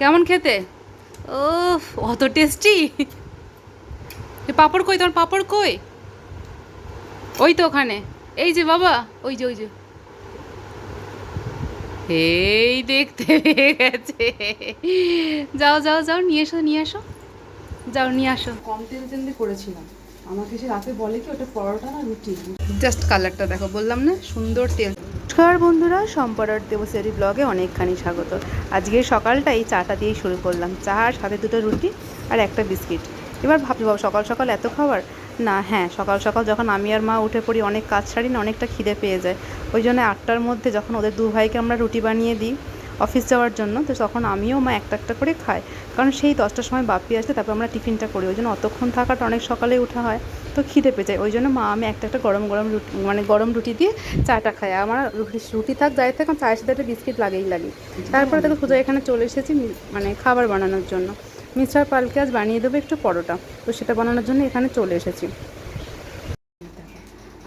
কেমন খেতে? ও অত টেস্টি পাপড় কই? তোমার পাপড় কই? ওই তো ওখানে। এই যে বাবা ওই যে ওই যে। এই দেখতে পেয়ে গেছে। যাও যাও যাও নিয়ে এসো নিয়ে এসো। যাও নিয়ে আসো। কম তেল তেল করেছিলাম। আমাকে সে রাতে বলে কি ওটা পরোটা না রুটি? জাস্ট কালারটা দেখো বললাম না সুন্দর তেল নমস্কার বন্ধুরা, সম্পরার দেবসারি ব্লগে অনেকখানি স্বাগত। আজকের সকালটাই চাটা দিয়েই শুরু করলাম। চা আর সাথে দুটো রুটি আর একটা বিস্কিট। এবার ভাবছি, বাবা, সকাল সকাল এত খাবার? না হ্যাঁ সকাল সকাল যখন আমি আর মা উঠে পড়ি, অনেক কাজ ছাড়ি না, অনেকটা খিদে পেয়ে যায়। ওই জন্য আটটার মধ্যে যখন ওদের দু ভাইকে আমরা রুটি বানিয়ে দিই অফিস যাওয়ার জন্য, তো তখন আমিও মা একটা একটা করে খাই। কারণ সেই দশটার সময় বাপি আসলে তারপর আমরা টিফিনটা করি। ওই জন্য অতক্ষণ থাকাটা অনেক সকালে উঠা হয়, তো খিদে পেয়ে যায়। ওই জন্য মা আমি একটা একটা গরম গরম রুটি মানে গরম রুটি দিয়ে চাটা খাই। আমার রুটি থাক, যাই থাক চায়ের সাথে একটা বিস্কিট লাগেই লাগে। তারপরে তাকে সোজা এখানে চলে এসেছি মানে খাবার বানানোর জন্য। মিস্টার পালকে আজ বানিয়ে দেবো একটু পরোটা, তো সেটা বানানোর জন্য এখানে চলে এসেছি।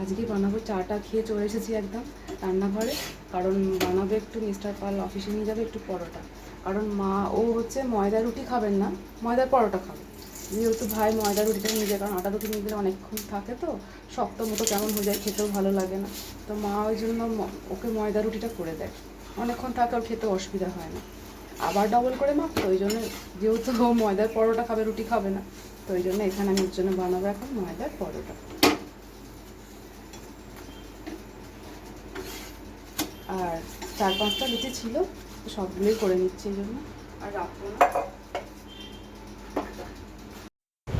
আজকে বানাবো চাটা, খেয়ে চলে এসেছি একদম। রান্নাঘরে, কারণ বানাবে একটু মিস্টার পাল, অফিসে নিয়ে যাবে একটু পরোটা। কারণ মা, ও হচ্ছে ময়দা রুটি খাবেন না, ময়দার পরোটা খাবে। যেহেতু ভাই ময়দা রুটিটা নিয়ে যায়, কারণ আটা রুটি নিয়ে গেলে অনেকক্ষণ থাকে তো, শক্ত মতো কেমন হয়ে যায় খেতেও ভালো লাগে না। তো মা ওই জন্য ওকে ময়দা রুটিটা করে দেয়। অনেকক্ষণ থাকে, ওর খেতে অসুবিধা হয় না। আবার ডবল করে মাপ তো ওই জন্য যেহেতু ও ময়দার পরোটা খাবে, রুটি খাবে না, তো ওই জন্য এখানে আমি ওর জন্য বানাবো এখন ময়দার পরোটা। আর চার পাঁচটা লুচি ছিল সবগুলোই করে নিচ্ছি এই জন্য। আর রাখব না।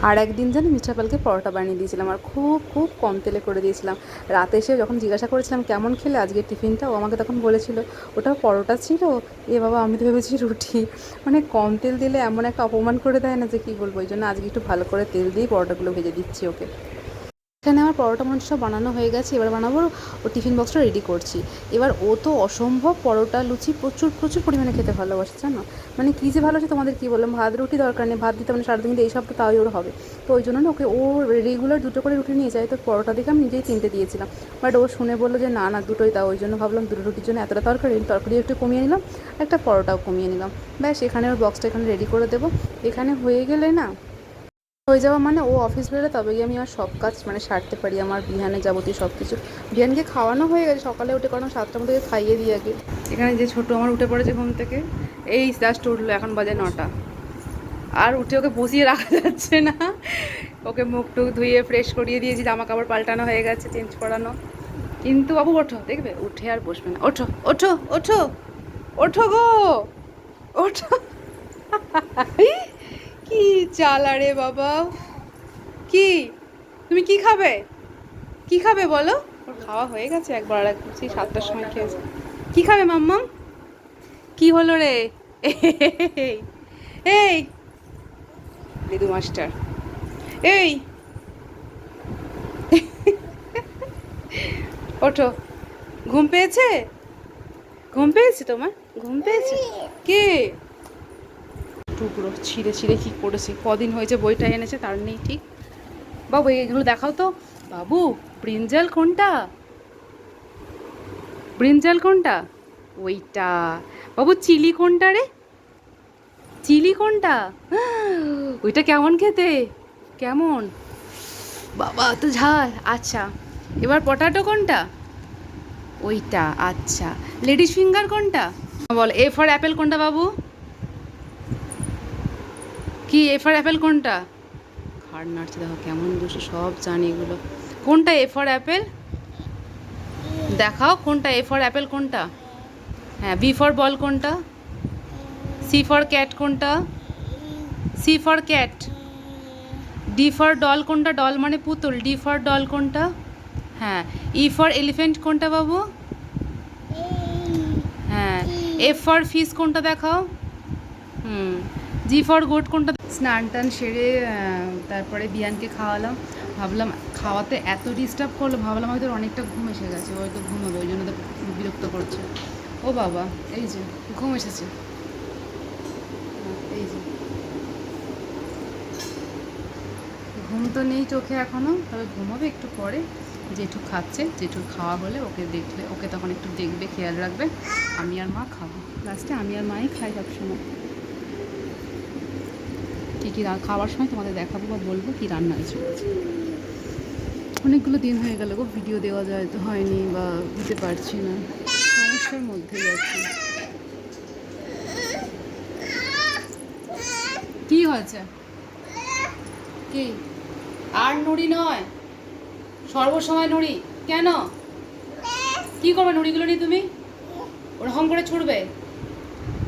আর একদিন যেন মিঠা পালকে পরোটা বানিয়ে দিয়েছিলাম আর খুব খুব কম তেলে করে দিয়েছিলাম। রাতে এসে যখন জিজ্ঞাসা করেছিলাম কেমন খেলে আজকের টিফিনটা? ও আমাকে তখন বলেছিল ওটা পরোটা ছিল? এ বাবা আমি তো ভেবেছি রুটি। মানে কম তেল দিলে এমন একটা অপমান করে দেয় না যে কী বলব ওই জন্য আজকে একটু ভালো করে তেল দিয়ে পরোটাগুলো ভেজে দিচ্ছি ওকে। এখানে আমার পরোটা মনে সব বানানো হয়ে গেছে, এবার বানাবো ও টিফিন বক্সটা রেডি করছি। এবার ও তো অসম্ভব পরোটা, লুচি প্রচুর প্রচুর পরিমাণে খেতে ভালোবাসে, জানো? মানে কী যে ভালোবাসে তোমাদের কী বললাম? ভাত, রুটি দরকার নেই, ভাত দিতে মানে সারাদিন এই সব তো তাই ওর হবে। তো ওই জন্য না ওকে ও রেগুলার দুটো করে রুটি নিয়ে যায়, তো পরোটা দেখে আমি নিজেই তিনটে দিয়েছিলাম। বাট ও শুনে বলল যে, না না, দুটোই তাও ওই জন্য ভাবলাম দুটো রুটির জন্য এতটা তরকারি তরকারি একটু কমিয়ে নিলাম, একটা পরোটাও কমিয়ে নিলাম। ব্যাস, এখানে ওর বক্সটা এখানে রেডি করে দেবো। এখানে হয়ে গেলে না হয়ে যাওয়া মানে ও অফিস বেরোলে তবে গিয়ে আমি আমার সব কাজ মানে সারতে পারি, আমার বিহানে যাবতীয় সব কিছু বিহানকে খাওয়ানো হয়ে গেছে, সকালে উঠে কারণ সাতটার মধ্যে খাইয়ে দিই আগে। এখানে যে ছোটো আমার উঠে পড়েছে ঘুম থেকে, এই জাস্ট উঠল এখন বাজে নটা। আর উঠে ওকে বসিয়ে রাখা যাচ্ছে না। ওকে মুখ টুক ধুয়ে ফ্রেশ করিয়ে দিয়েছি, জামা কাপড় পাল্টানো হয়ে গেছে চেঞ্জ করানো। কিন্তু বাবু, ওঠো, দেখবে? উঠে আর বসবে না। ওঠো ওঠো ওঠো ওঠো গো, ওঠো। কি চালা রে বাবা? কি? তুমি কি খাবে? কি খাবে বলো? খাওয়া হয়ে গেছে একবার, আর একবার সাতটার সময় খেয়েছে। কি খাবে মাম্মাম? কি হলো রে? এই লিদু মাস্টার। এই, ওঠো। ঘুম পেয়েছে? ঘুম পেয়েছে তোমার? ঘুম পেয়েছে? কে? টুকরো ছিঁড়ে ছিঁড়ে কী করেছি? কদিন হয়েছে বইটা এনেছে, তার নেই ঠিক। বাবু এইগুলো দেখাও তো। বাবু, ব্রিঞ্জাল কোনটা? ব্রিঞ্জাল কোনটা? ওইটা। বাবু, চিলি কোনটা রে? চিলি কোনটা? ওইটা কেমন খেতে? কেমন? বাবা তো ঝাল। আচ্ছা এবার পটাটো কোনটা? ওইটা আচ্ছা। লেডিস ফিঙ্গার কোনটা? বল, এ ফর অ্যাপেল কোনটা বাবু? কি এ ফর অ্যাপেল কোনটা? খাড় নাড়ছে, দেখো কেমন দুশো সব জানি এগুলো। কোনটা এ ফর অ্যাপেল দেখাও কোনটা এ ফর অ্যাপেল কোনটা? হ্যাঁ বি ফর বল কোনটা? সি ফর ক্যাট কোনটা? C for cat D for doll কোনটা? ডল মানে পুতুল। ডি ফর ডল কোনটা? হ্যাঁ ই ফর এলিফেন্ট কোনটা বাবু? হ্যাঁ এফ ফর ফিস কোনটা দেখাও? হুম। জি ফর গুড কোনটা? স্নান টান সেরে তারপরে বিয়ানকে খাওয়ালাম। ভাবলাম খাওয়াতে এত ডিস্টার্ব করল, ভাবলাম হয়তো অনেকটা ঘুম এসে গেছে হয়তো ঘুমাবে, ওই জন্য তো বিরক্ত করছে। ও বাবা, এই যে, ঘুম এসেছে। এই যে। ঘুম তো নেই চোখে এখনও তবে ঘুমাবে একটু পরে। জেঠু খাচ্ছে, জেঠুর খাওয়া হলে ওকে দেখলে, ওকে তখন একটু দেখবে, খেয়াল রাখবে। আমি আর মা খাব। লাস্টে আমি আর মাই খাই সবসময়। কী খাওয়ার সময় তোমাদের দেখাবো বা বলব কী রান্না হয়েছে। অনেকগুলো দিন হয়ে গেল গো ভিডিও দেওয়া যায় হয়নি বা দিতে পারছি না। সমস্যার মধ্যেই আছি। কি হয়েছে? কি? আর নুড়ি নয়? সর্বসময় নুড়ি? কেন? কি করবে নুড়িগুলো নিয়ে তুমি? ওরকম করে ছুটবে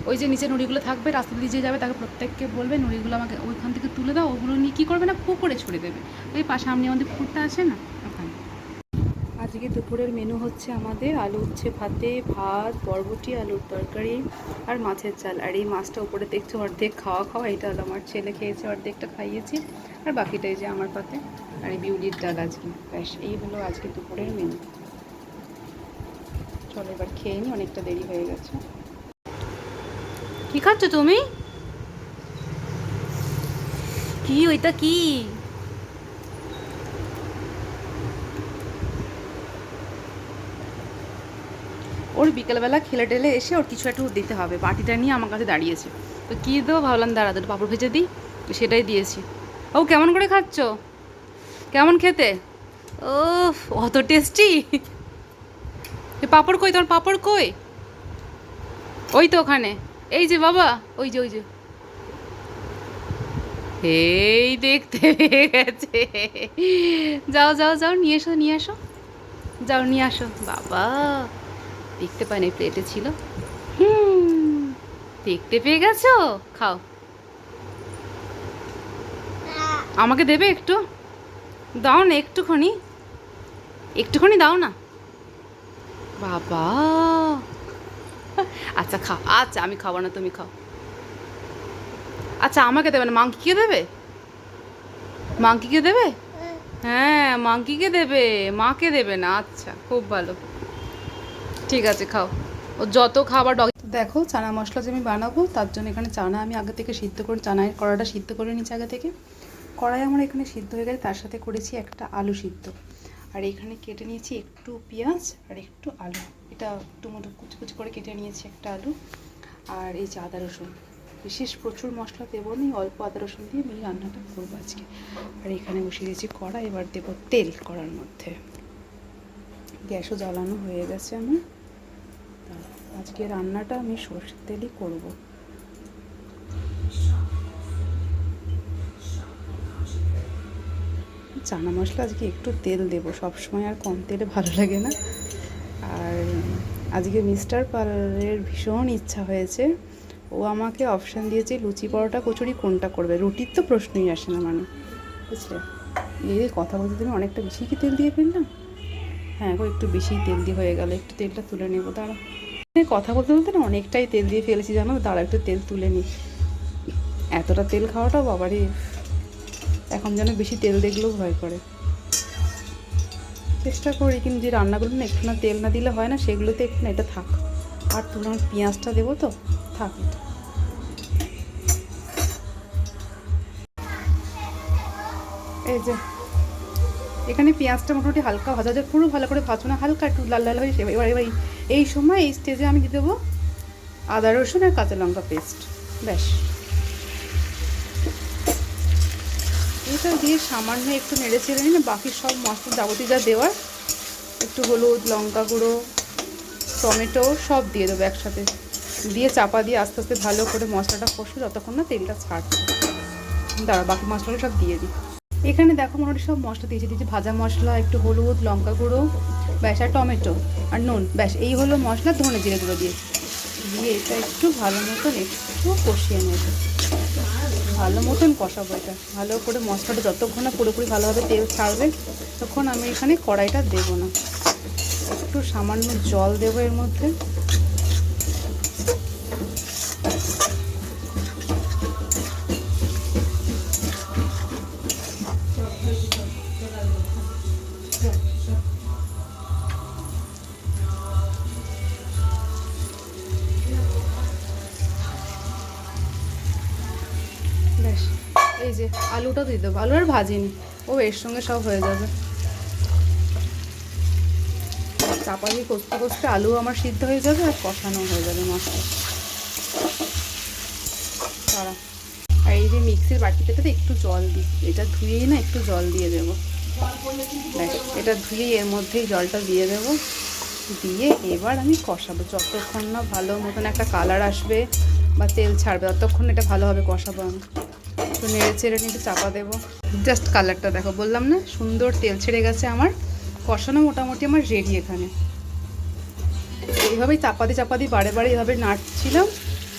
ওই যে নিচে নুড়িগুলো থাকবে, রাস্তা দিয়ে যে যাবে তাকে প্রত্যেককে বলবে, নুড়িগুলো আমাকে ওইখান থেকে তুলে দাও, ওগুলো নিয়ে কী করবে না পুকুরে ছুড়ে দেবে। ওই পাশে সামনে আমাদের পুকুরটা আছে না, ওখানে। আজকে দুপুরের মেনু হচ্ছে আমাদের আলু উচ্ছে ভাতে, ভাত, বরবটি, আলুর তরকারি আর মাছের চাল। আর এই মাছটা উপরে দেখছ অর্ধেক খাওয়া খাওয়া, এটা হলো আমার ছেলে খেয়েছে, অর্ধেকটা খাইয়েছি। আর বাকিটাই যে আমার পাতে, আর এই বিউলির ডাল আজকে। ব্যাস, এই হলো আজকে দুপুরের মেনু চলো এবার খেয়ে নি, অনেকটা দেরি হয়ে গেছে। কি খাচ্ছ তুমি? কি ওইটা কি? ওর বিকেলবেলা খেলে টেলে এসে ওর কিছু একটু দিতে হবে। বাটিটা নিয়ে আমার কাছে দাঁড়িয়েছে। তো কী দেবো ভাবলাম, দাঁড়া, দুটো পাঁপড় ভেজে দিই, তো সেটাই দিয়েছি। ও কেমন করে খাচ্ছ? কেমন খেতে? ও অত টেস্টি। পাপড় কই? তোমার পাপড় কই? ওই তো ওখানে। এই যে বাবা, ওই যে ওই যে। এই দেখতে গেছে। যাও যাও যাও, নিয়ে এসো, নিয়ে আসো যাও, নিয়ে আসো। বাবা, দেখতে পাই না প্লেটে ছিল। হুম, দেখতে পেয়ে গেছো? খাও। আমাকে দেবে একটু? দাও না, একটুখানি। একটুখানি দাও না। বাবা। আচ্ছা খাও। আচ্ছা আমি খাব না, তুমি খাও। আচ্ছা আমাকে দেবে না। মাংকিকে দেবে? মাংকিকে দেবে? হ্যাঁ মাংকিকে দেবে? মাকে দেবে না? আচ্ছা খুব ভালো। ঠিক আছে, খাও। ও যত খাবার ডগ দেখো, চানা মশলা যে আমি বানাবো, তার জন্য এখানে চানা আমি আগে থেকে সিদ্ধ করে, চানায় কড়াটা সিদ্ধ করে নিচ্ছি আগে থেকে। কড়াই আমার এখানে সিদ্ধ হয়ে গেছে, তার সাথে করেছি একটা আলু সিদ্ধ। আর এখানে কেটে নিয়েছি একটু পেঁয়াজ আর একটু আলু। এটা একটু মোটো কুচি কুচি করে কেটে নিয়েছি একটা আলু আর এই যে আদা রসুন। বিশেষ প্রচুর মশলা দেবো নি, অল্প আদা রসুন দিয়ে আমি রান্নাটা করব আজকে। আর এখানে বসিয়ে দিয়েছি কড়া, এবার দেবো তেল কড়ার মধ্যে। গ্যাসও জ্বালানো হয়ে গেছে আমার। আজকে রান্নাটা আমি সর্ষের তেলই করব। চানা মশলা আজকে একটু তেল দেব। সবসময় আর কম তেলে ভালো লাগে না। আর আজকে মিস্টার পালের ভীষণ ইচ্ছা হয়েছে। ও আমাকে অপশান দিয়েছে লুচি পরোটা, কচুরি কোনটা করবে? রুটির তো প্রশ্নই আসে না মানে। বুঝলে? এই কথা বলতে তুমি অনেকটা বেশি কি তেল দিয়ে ফেললাম হ্যাঁ গো, একটু বেশি তেল দিয়ে হয়ে গেল। একটু তেলটা তুলে নেব, দাঁড়া। এই কথা বলতে বলতে না অনেকটাই তেল দিয়ে ফেলেছি জানো? দাঁড়া একটু তেল তুলে নিই এতটা তেল খাওয়াটা বাবারই এখন যেন বেশি তেল দেখলেও ভয় করে। চেষ্টা করি, কিন্তু যে রান্নাগুলো না একটু না তেল না দিলে হয় না, সেগুলোতে একটু না এটা থাক। আর তুলে পেঁয়াজটা দেবো তো, থাক এটা। এই যে, এখানে পেঁয়াজটা মোটামুটি হালকা ভাজা যায় পুরো ভালো করে ভাজো না, হালকা একটু লাল লাল হয়ে এবার এবার এই সময় এই স্টেজে আমি দিয়ে দেবো আদা রসুন আর কাঁচা লঙ্কা পেস্ট, ব্যাস। এটা দিয়ে সামান্য একটু নেড়ে চেড়ে নিয়ে বাকি সব মশলা যাবতীয় যা দেওয়ার, একটু হলুদ, লঙ্কা গুঁড়ো, টমেটো সব দিয়ে দেবো একসাথে। দিয়ে চাপা দিয়ে আস্তে আস্তে ভালো করে মশলাটা কষে যতক্ষণ না তেলটা ছাড়ছে দাঁড়া, বাকি মশলাগুলো সব দিয়ে দিই। এখানে দেখো মোটামুটি সব মশলা দিয়েছি। দিয়েছি ভাজা মশলা, একটু হলুদ, লঙ্কা গুঁড়ো, ব্যাস, আর টমেটো আর নুন। ব্যাস, এই হলো মশলা ধনে জিরে গুঁড়ো দিয়েছি দিয়ে এটা একটু ভালো মতন একটু কষিয়ে নেব। ভালো মতন কষাবো এটা। ভালো করে মশলাটা যতক্ষণ না পুরোপুরি ভালোভাবে তেল ছাড়বে তখন আমি এখানে কড়াইটা দেব না। একটু সামান্য জল দেবো এর মধ্যে। আলুটা দিয়ে দেবো আলু আর ভাজিনি। ও এর সঙ্গে সব হয়ে যাবে। চাপা দিয়ে কষতে কষতে আলু আমার সিদ্ধ হয়ে যাবে আর কষানো হয়ে যাবে মশলা তারা আর এই যে মিক্সির বাটিটাতে একটু জল দিই। এটা ধুয়েই না একটু জল দিয়ে দেবো। এটা ধুয়ে এর মধ্যেই জলটা দিয়ে দেবো। দিয়ে এবার আমি কষাবো। যতক্ষণ না ভালো মতন একটা কালার আসবে বা তেল ছাড়বে, ততক্ষণ এটা ভালোভাবে কষাবো আমি। একটু নেড়ে চেড়ে একটু চাপা দেবো। জাস্ট কালারটা দেখো, বললাম না, সুন্দর তেল ছেড়ে গেছে আমার। কষানো মোটামুটি আমার রেডি এখানে। এইভাবেই চাপাতি দিয়ে চাপা দিয়ে বারে বারে এইভাবে নাড়ছিলাম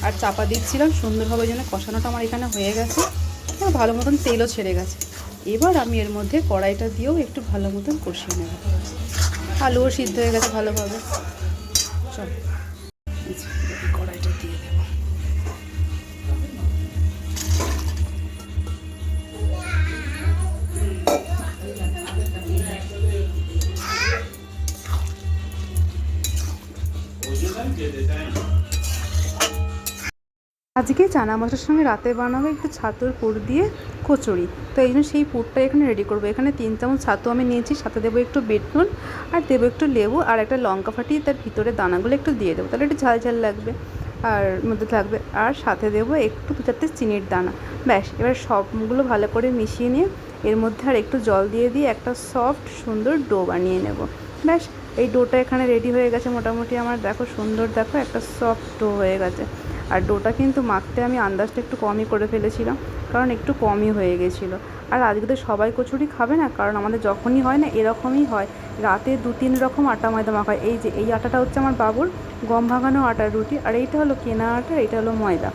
আর চাপা দিচ্ছিলাম, সুন্দরভাবে যেন কষানোটা আমার এখানে হয়ে গেছে। আর ভালো মতন তেলও ছেড়ে গেছে। এবার আমি এর মধ্যে কড়াইটা দিয়েও একটু ভালো মতন কষিয়ে নেব। আলুও সিদ্ধ হয়ে গেছে ভালোভাবে। চল। আজকে চানা মশলার সঙ্গে রাতে বানাবো একটু ছাতুর পুর দিয়ে কচুরি। তো এই জন্য সেই পুরটা এখানে রেডি করব। এখানে তিন চামচ ছাতু আমি নিয়েছি, সাথে দেবো একটু বিট নুন আর দেবো একটু লেবু আর একটা লঙ্কা ফাটিয়ে তার ভিতরে দানাগুলো একটু দিয়ে দেবো। তাহলে একটু ঝাল ঝাল লাগবে আর মধ্যে থাকবে। আর সাথে দেবো একটু দু চারটে চিনির দানা। ব্যাস, এবার সবগুলো ভালো করে মিশিয়ে নিয়ে এর মধ্যে আর একটু জল দিয়ে দিয়ে একটা সফট সুন্দর ডো বানিয়ে নেব। ব্যাস, এই ডোটা এখানে রেডি হয়ে গেছে মোটামুটি আমার। দেখো সুন্দর দেখো একটা সফট ডো হয়ে গেছে। আর ডোটা কিন্তু মাখতে আমি আন্দাজটা একটু কমই করে ফেলেছিলাম, কারণ একটু কমই হয়ে গেছিল। আর আজকে তো সবাই কচুরি খাবে না, কারণ আমাদের যখনই হয় না এরকমই হয়। রাতে দু তিন রকম আটা ময়দা মাখা হয়। এই যে, এই আটাটা হচ্ছে আমার বাবুর গম ভাঙানো আটার রুটি, আর এইটা হলো কেনা আটা, এটা হলো ময়দা।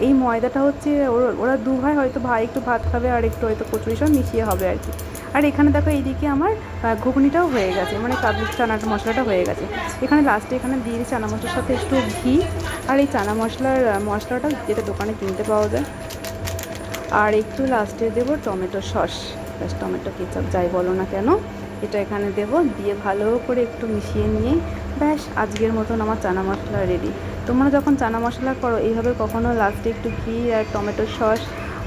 এই ময়দাটা হচ্ছে ওর- ওরা দু ভাই হয়তো ভাই একটু ভাত খাবে আর একটু হয়তো কচুরি সব মিশিয়ে হবে আর কি। আর এখানে দেখো এইদিকে আমার ঘুগনিটাও হয়ে গেছে মানে কাবলি চানাটা মশলাটা হয়ে গেছে। এখানে লাস্টে এখানে দিয়ে চানা মশলার সাথে একটু ঘি, আর এই চানা মশলার মশলাটা যেটা দোকানে কিনতে পাওয়া যায়। আর একটু লাস্টে দেবো টমেটো সস টমেটো কেচাপ যাই বলো না কেন, এটা এখানে দেব, দিয়ে ভালো করে একটু মিশিয়ে নিয়ে, ব্যাস আজকের মতন আমার চানা মশলা রেডি তোমরা যখন চানা মশলা করো, এইভাবে কখনো লাস্টে একটু ঘি আর টমেটো সস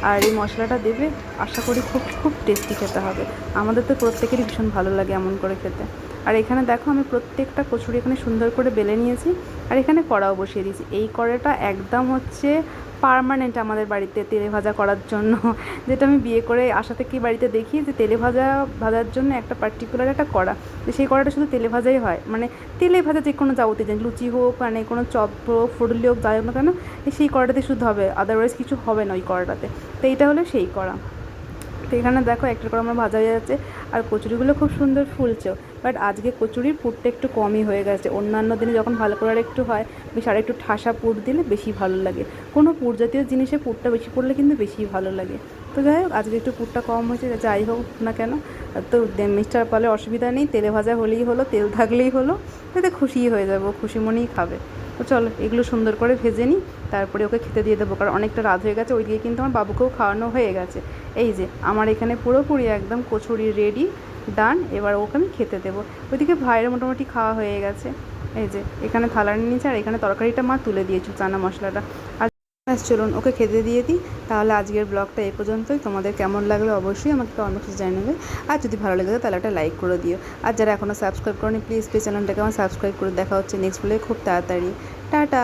আর এই মশলাটা দেবে, আশা করি খুব খুব টেস্টি খেতে হবে। আমাদের তো প্রত্যেকেরই ভীষণ ভালো লাগে এমন করে খেতে। আর এখানে দেখো, আমি প্রত্যেকটা কচুরি এখানে সুন্দর করে বেলে নিয়েছি। আর এখানে কড়াও বসিয়ে দিয়েছি। এই কড়াটা একদম হচ্ছে পার্মানেন্ট আমাদের বাড়িতে তেলে ভাজা করার জন্য। যেটা আমি বিয়ে করে আসা থেকে বাড়িতে দেখি যে তেলে ভাজা, ভাজার জন্য একটা পার্টিকুলার একটা কড়া। সেই কড়াটা শুধু তেলে ভাজাই হয়। মানে তেলে ভাজা যে কোনো যাবতীয় জিনিস লুচি হোক মানে কোনো চপ হোক, ফুডলি হোক, যাই হোক না কেন সেই কড়াটাতে শুধু হবে। আদারওয়াইজ কিছু হবে না ওই কড়াটাতে। তো এইটা হলো সেই কড়া। তো এখানে দেখো একটা করে আমার ভাজা হয়ে যাচ্ছে। আর কচুরিগুলো খুব সুন্দর ফুলছেও বাট আজকে কচুরির পুরটা একটু কমই হয়ে গেছে। অন্যান্য দিনে যখন ভালো করে একটু হয়, বেশ আর একটু ঠাসা পুর দিলে বেশি ভালো লাগে। কোনো পুর জাতীয় জিনিসে পুরটা বেশি পড়লে কিন্তু বেশি ভালো লাগে। তো যাই হোক, আজকে একটু পুরটা কম হয়েছে যাই হোক না কেন। তো মিস্টার পালে অসুবিধা নেই, তেলে ভাজা হলেই হলো, তেল থাকলেই হলো। তাতে খুশিই হয়ে যাব খুশি মনেই খাবে। তো চলো, এগুলো সুন্দর করে ভেজে নিই, তারপরে ওকে খেতে দিয়ে দেবো। কারণ অনেকটা রাত হয়ে গেছে, ওইদিকে কিন্তু আমার বাবুকেও খাওয়ানো হয়ে গেছে। এই যে, আমার এখানে পুরোপুরি একদম কচুরি রেডি ডান এবার ওকে আমি খেতে দেবো। ওইদিকে ভাইয়ের মোটামুটি খাওয়া হয়ে গেছে। এই যে, এখানে থালা নিয়েছে, আর এখানে তরকারিটা মা তুলে দিয়েছে, চানা মশলাটা। আর চলুন, ওকে খেতে দিয়ে দিই। তাহলে আজকের ব্লগটা এই পর্যন্তই। তোমাদের কেমন লাগল অবশ্যই আমাকে কমেন্ট বক্সে জানাবে। আর যদি ভালো লাগে তাহলে একটা লাইক করে দিও। আর যারা এখনও সাবস্ক্রাইব করেনি, প্লিজ প্লিজ চ্যানেলটাকে আমার সাবস্ক্রাইব করে দেখা হচ্ছে নেক্সট ব্লগে খুব তাড়াতাড়ি। টাটা!